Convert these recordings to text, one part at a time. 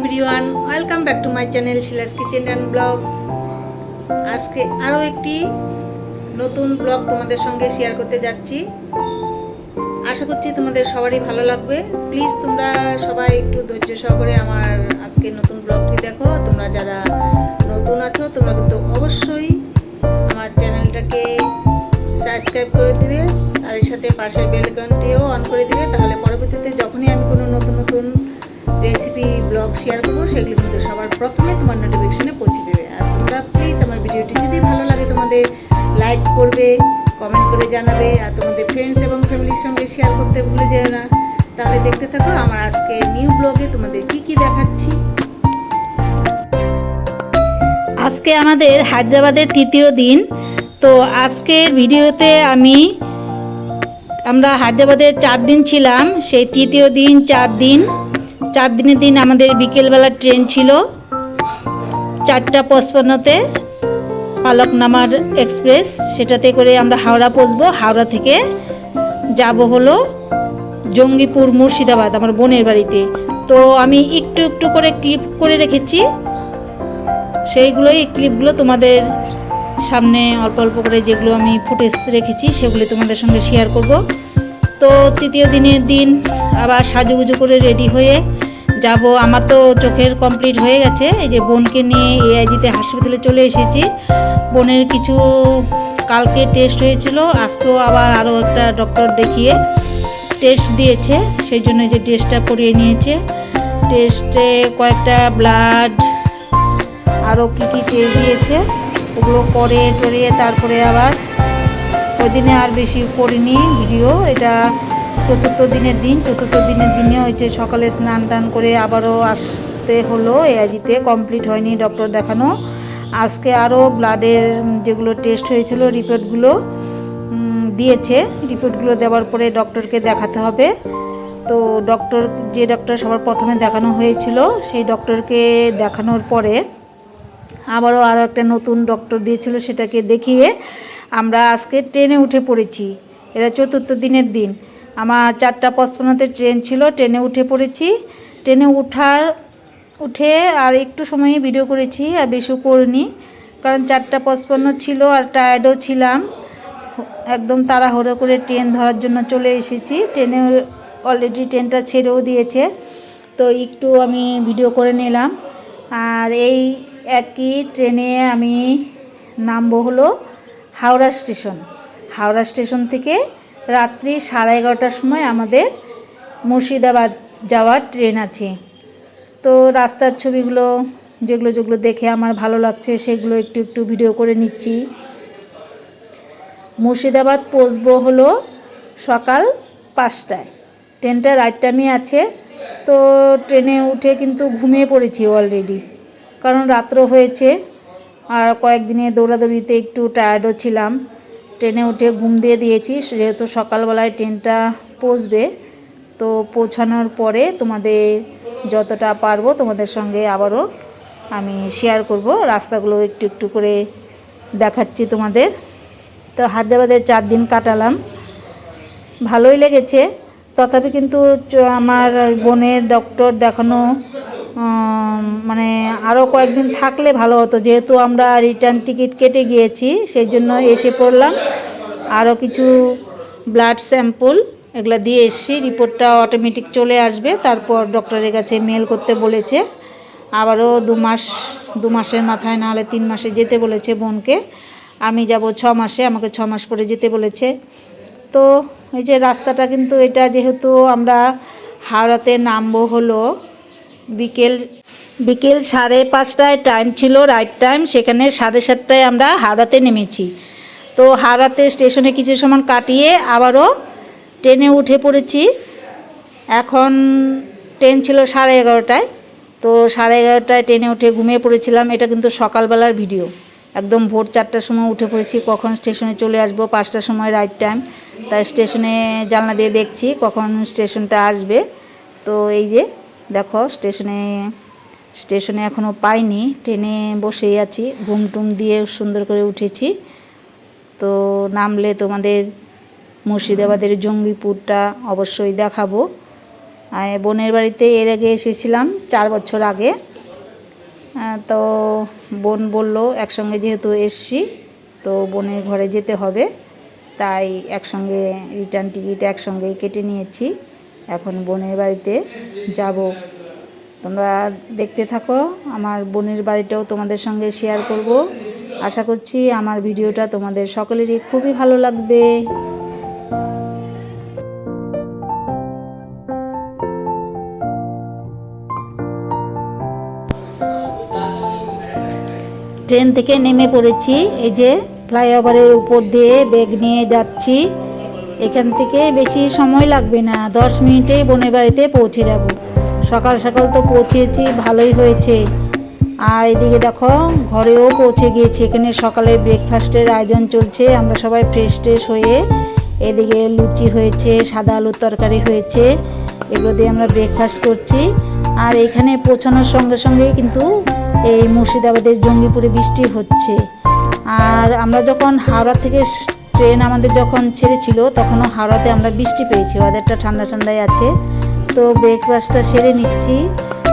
Everyone welcome back to my channel Shila's kitchen and blog আজকে আরও একটি নতুন ব্লগ তোমাদের সঙ্গে শেয়ার করতে যাচ্ছি। আশা করছি তোমাদের সবারই ভালো লাগবে। প্লিজ তোমরা সবাই একটু ধৈর্য সহকারে আমার আজকে নতুন ব্লগটি দেখো। তোমরা যারা নতুন আছো, তোমরা কিন্তু অবশ্যই আমার চ্যানেলটাকে সাবস্ক্রাইব করে দিবে। এর সাথে পাশের বেলকনটিও অন করে দিবে। তাহলে পরবর্তীতে যখনই আমি কোনো রেসিপি ব্লগ শেয়ার করব, সেগুলো কিন্তু সবার প্রথমে তোমার নোটিফিকেশনে পৌঁছে যাবে। আর তোমরা প্লিজ আমার ভিডিওটি যদি ভালো লাগে, তোমাদের লাইক করবে কমেন্ট করে জানাবে, আর তোমাদের ফ্রেন্ডস এবং ফ্যামিলির সঙ্গে শেয়ার করতে ভুলে যেও না। তাহলে দেখতে থাকো, আমার আজকে নিউ ব্লগে তোমাদের কি কি দেখাচ্ছি। আজকে আমাদের হায়দ্রাবাদের তৃতীয় দিন। তো আজকের ভিডিওতে আমি, আমরা হায়দ্রাবাদে চার দিন ছিলাম। সেই তৃতীয় দিন, চার দিন চার দিনের দিন আমাদের বিকেলবেলা ট্রেন ছিল চারটা পঁচপান্নতে পালকনামার এক্সপ্রেস, সেটাতে করে আমরা হাওড়া পৌঁছবো। হাওড়া থেকে যাব হলো জঙ্গিপুর মুর্শিদাবাদ, আমার বোনের বাড়িতে। তো আমি একটু একটু করে ক্লিপ করে রেখেছি। সেইগুলোই ক্লিপগুলো তোমাদের সামনে অল্প অল্প করে যেগুলো আমি ফুটেজ রেখেছি, সেগুলি তোমাদের সঙ্গে শেয়ার করব। তো তৃতীয় দিনের দিন আবার সাজুগুজু করে রেডি হয়ে যাব। আমার তো চোখের কমপ্লিট হয়ে গেছে। এই যে বোনকে নিয়ে এআইজিতে হাসপাতালে চলে এসেছি। বোনের কিছু কালকে টেস্ট হয়েছিল। আজকেও আবার আরও একটা ডক্টর দেখিয়ে টেস্ট দিয়েছে। সেই জন্য যে টেস্টটা করিয়ে নিয়েছে। টেস্টে কয়েকটা ব্লাড আরও কী কী টেস্ট দিয়েছে। ওগুলো করে টরিয়ে তারপরে আবার ওই দিনে আর বেশি করিনি ভিডিও। এটা চতুর্থ দিনের দিন, চতুর্থ দিনের দিনে হচ্ছে সকালে স্নান টান করে আবারও আসতে হলো এআইজিতে কমপ্লিট হয়নি ডক্টর দেখানো। আজকে আরও ব্লাডের যেগুলো টেস্ট হয়েছিল রিপোর্টগুলো দিয়েছে। রিপোর্টগুলো দেওয়ার পরে ডক্টরকে দেখাতে হবে। তো ডক্টর, যে ডক্টর সবার প্রথমে দেখানো হয়েছিল, সেই ডক্টরকে দেখানোর পরে আবারও আরও একটা নতুন ডক্টর দিয়েছিল সেটাকে দেখিয়ে আমরা আজকে ট্রেনে উঠে পড়েছি। এটা চতুর্থ দিনের দিন। আমার চারটা পঁচপন্নতে ট্রেন ছিল, ট্রেনে উঠে পড়েছি। ট্রেনে উঠার, উঠে আর একটু সময় ভিডিও করেছি, আর বেশি করিনি। কারণ চারটা পঁচপন্ন ছিল আর টায়ার্ডও ছিলাম। একদম তাড়াহুড়ো করে ট্রেন ধরার জন্য চলে এসেছি। ট্রেনে অলরেডি ট্রেনটা ছেড়েও দিয়েছে, তো একটু আমি ভিডিও করে নিলাম। আর এই একই ট্রেনে আমি নামবো হলো হাওড়া স্টেশন। হাওড়া স্টেশন থেকে রাত্রি সাড়ে এগারোটার সময় আমাদের মুর্শিদাবাদ যাওয়ার ট্রেন আছে। তো রাস্তার ছবিগুলো, যেগুলো যেগুলো দেখে আমার ভালো লাগছে, সেগুলো একটু একটু ভিডিও করে নিচ্ছি। মুর্শিদাবাদ পৌঁছবো হলো সকাল পাঁচটায়। ট্রেনটা রাইট টাইমে আছে। তো ট্রেনে উঠে কিন্তু ঘুমিয়ে পড়েছি অলরেডি কারণ রাত্র হয়েছে, আর কয়েকদিনে দৌড়াদৌড়িতে একটু টায়ার্ডও ছিলাম। ট্রেনে উঠে ঘুম দিয়ে দিয়েছি, যেহেতু সকালবেলায় ট্রেনটা পৌঁছবে, তো পৌঁছানোর পরে তোমাদের যতটা পারব তোমাদের সঙ্গে আবারও আমি শেয়ার করব। রাস্তাগুলো একটু একটু করে দেখাচ্ছি তোমাদের। তো হায়দ্রাবাদে চার দিন কাটালাম। ভালোই লেগেছে। তথাপি কিন্তু আমার বোনের ডক্টর দেখানো মানে আরও কয়েকদিন থাকলে ভালো হতো। যেহেতু আমরা রিটার্ন টিকিট কেটে গিয়েছি, সেই জন্য এসে পড়লাম। আরও কিছু ব্লাড স্যাম্পল এগুলো দিয়ে এসছি। রিপোর্টটা অটোমেটিক চলে আসবে। তারপর ডক্টরের কাছে মেল করতে বলেছে। আবারও দু মাস, দু মাসের মাথায় না হলে তিন মাসে যেতে বলেছে বোনকে। আমি যাব ছ মাসে, আমাকে ছ মাস পরে যেতে বলেছে। তো এই যে রাস্তাটা কিন্তু এটা যেহেতু আমরা হাওড়াতে নামবো হলো বিকেল বিকেল সাড়ে পাঁচটায় টাইম ছিল রাইট টাইম সেখানে সাড়ে সাতটায় আমরা হাওড়াতে নেমেছি। তো হাওড়াতে স্টেশনে কিছু সময় কাটিয়ে আবারও ট্রেনে উঠে পড়েছি। এখন ট্রেন ছিল সাড়ে এগারোটায়। তো সাড়ে এগারোটায় ট্রেনে উঠে ঘুমিয়ে পড়েছিলাম। এটা কিন্তু সকালবেলার ভিডিও একদম ভোর চারটার সময় উঠে পড়েছি। কখন স্টেশনে চলে আসব? পাঁচটার সময় রাইট টাইম তাই স্টেশনে জানলা দিয়ে দেখছি কখন স্টেশনটা আসবে। তো এই যে দেখো, স্টেশনে স্টেশনে এখনও পাইনি। ট্রেনে বসেই আছি, ঘুম টুম দিয়ে সুন্দর করে উঠেছি। তো নামলে তোমাদের মুর্শিদাবাদের জঙ্গিপুরটা অবশ্যই দেখাবো। বোনের বাড়িতে এর আগে এসেছিলাম চার বছর আগে। তো বোন বলল, একসঙ্গে যেহেতু এসছি, তো বোনের ঘরে যেতে হবে। তাই একসঙ্গে রিটার্ন টিকিট একসঙ্গেই কেটে নিয়েছি। এখন বোনের বাড়িতে যাব। তোমরা দেখতে থাকো, আমার বোনের বাড়িটাও তোমাদের সঙ্গে শেয়ার করব। আশা করছি আমার ভিডিওটা তোমাদের সকলেরই খুবই ভালো লাগবে। ট্রেন থেকে নেমে পড়েছি, এই যে ফ্লাইওভারের উপর দিয়ে ব্যাগ নিয়ে যাচ্ছি। এখান থেকে বেশি সময় লাগবে না। দশ মিনিটেই বোনের বাড়িতে পৌঁছে যাব। সকাল সকাল তো পৌঁছেছি, ভালোই হয়েছে। আর এদিকে দেখো, ঘরেও পৌঁছে গিয়েছি। এখানে সকালে ব্রেকফাস্টের আয়োজন চলছে। আমরা সবাই ফ্রেশ ট্রেশ হয়ে এদিকে লুচি হয়েছে, সাদা আলুর তরকারি হয়েছে। এগুলো দিয়ে আমরা ব্রেকফাস্ট করছি। আর এখানে পৌঁছানোর সঙ্গে সঙ্গে কিন্তু এই মুর্শিদাবাদের জঙ্গিপুরে বৃষ্টি হচ্ছে। আর আমরা যখন হাওড়া থেকে ট্রেন আমাদের যখন ছেড়েছিল, তখনও হাওড়াতে আমরা বৃষ্টি পেয়েছি। ওদেরটা ঠান্ডা ঠান্ডায় আছে। তো ব্রেকফাস্টটা সেরে নিচ্ছি।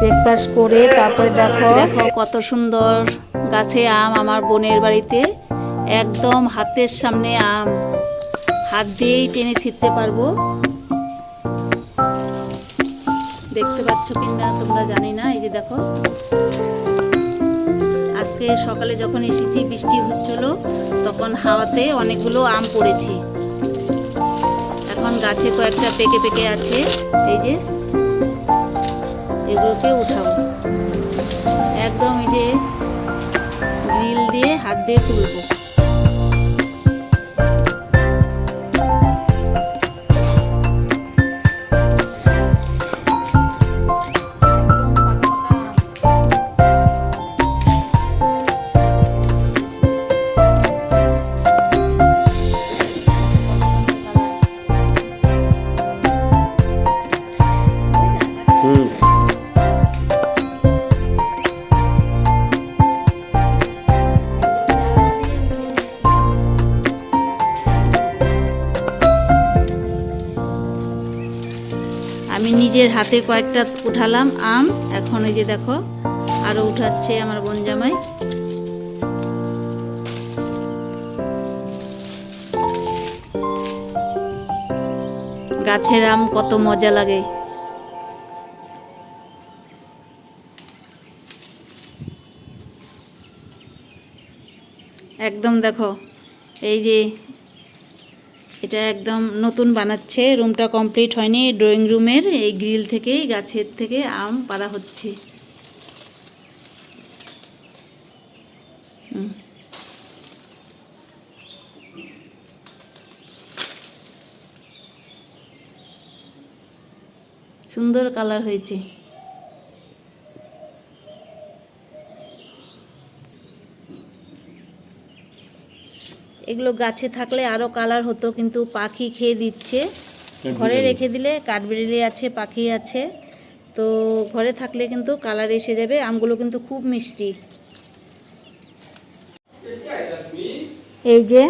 ব্রেকফাস্ট করে তারপরে দেখো দেখো কত সুন্দর গাছে আম আমার বোনের বাড়িতে। একদম হাতের সামনে আম। হাত দিয়েই টেনে ছিঁড়তে পারব। দেখতে পাচ্ছ কিনা তোমরা জানি না, এই যে দেখো। আজকে সকালে যখন এসেছি, বৃষ্টি হচ্ছিল। তখন হাওয়াতে অনেকগুলো আম পড়েছে। এখন গাছে কয়েকটা পেকে পেকে আছে। এই যে, এগুলোকে উঠাবো। একদম এই যে গ্রিল দিয়ে হাত দিয়ে তুলবো। নিজের হাতে কয়েকটা উঠালাম আম, এখন এই যে দেখো, আরও উঠাচ্ছে আমার বোন জামাই। গাছের আম কত মজা লাগে। একদম দেখো, এই যে এটা একদম নতুন বানাচ্ছে রুমটা কমপ্লিট হয়নি ড্রয়িং রুমের এই গ্রিল থেকেই গাছের থেকে আম পাড়া হচ্ছে। সুন্দর কালার হয়েছে এগুলো গাছে থাকলে আরও কালার হতো কিন্তু পাখি খেয়ে দিচ্ছে। ঘরে রেখে দিলে কাঠবিড়ালি আছে পাখি আছে। তো ঘরে থাকলে কিন্তু কালার এসে যাবে আমগুলো কিন্তু খুব মিষ্টি। এই যে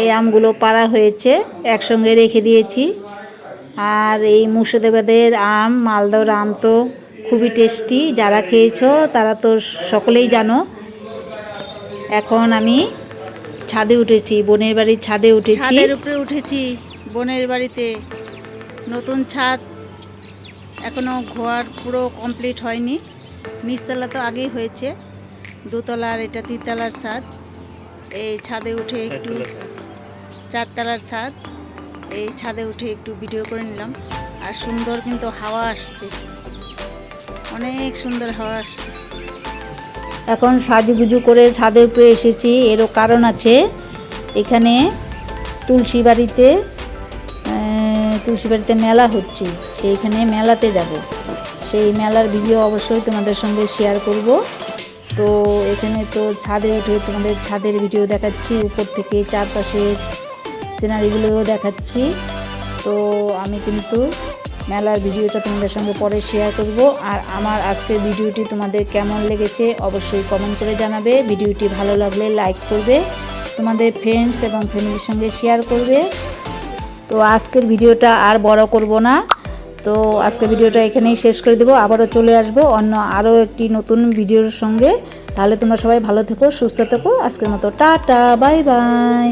এই আমগুলো পাড়া হয়েছে একসঙ্গে রেখে দিয়েছি। আর এই মুর্শিদাবাদের আম মালদার আম তো খুবই টেস্টি যারা খেয়েছো তারা তো সকলেই জানো এখন আমি ছাদে উঠেছি বোনের বাড়ির ছাদে উঠেছি। ছাদের উপরে উঠেছি বোনের বাড়িতে। নতুন ছাদ এখনও ঘোয়ার পুরো কমপ্লিট হয়নি। নিচতলা তো আগেই হয়েছে দুতলার এটা তিনতলার ছাদ। এই ছাদে উঠে একটু চারতলার ছাদ। এই ছাদে উঠে একটু ভিডিও করে নিলাম। আর সুন্দর কিন্তু হাওয়া আসছে। অনেক সুন্দর হাওয়া আসছে। এখন সাজুগুজু করে ছাদের উপরে এসেছি। এরও কারণ আছে। এখানে তুলসী বাড়িতে তুলসী বাড়িতে মেলা হচ্ছে। সেইখানে মেলাতে যাব। সেই মেলার ভিডিও অবশ্যই তোমাদের সঙ্গে শেয়ার করব। তো এখানে তো ছাদে উঠে তোমাদের ছাদের ভিডিও দেখাচ্ছি। উপর থেকে চারপাশের সিনারিগুলোও দেখাচ্ছি। তো আমি কিন্তু মেলার ভিডিওটা তোমাদের সঙ্গে পরে শেয়ার করব। আর আমার আজকের ভিডিওটি তোমাদের কেমন লেগেছে অবশ্যই কমেন্ট করে জানাবে। ভিডিওটি ভালো লাগলে লাইক করবে, তোমাদের ফ্রেন্ডস এবং ফ্যামিলির সঙ্গে শেয়ার করবে। তো আজকের ভিডিওটা আর বড় করব না। তো আজকের ভিডিওটা এখানেই শেষ করে দেবো। আবারও চলে আসব অন্য আরও একটি নতুন ভিডিওর সঙ্গে। তাহলে তোমরা সবাই ভালো থেকো, সুস্থ থেকো। আজকের মতো টাটা বাই বাই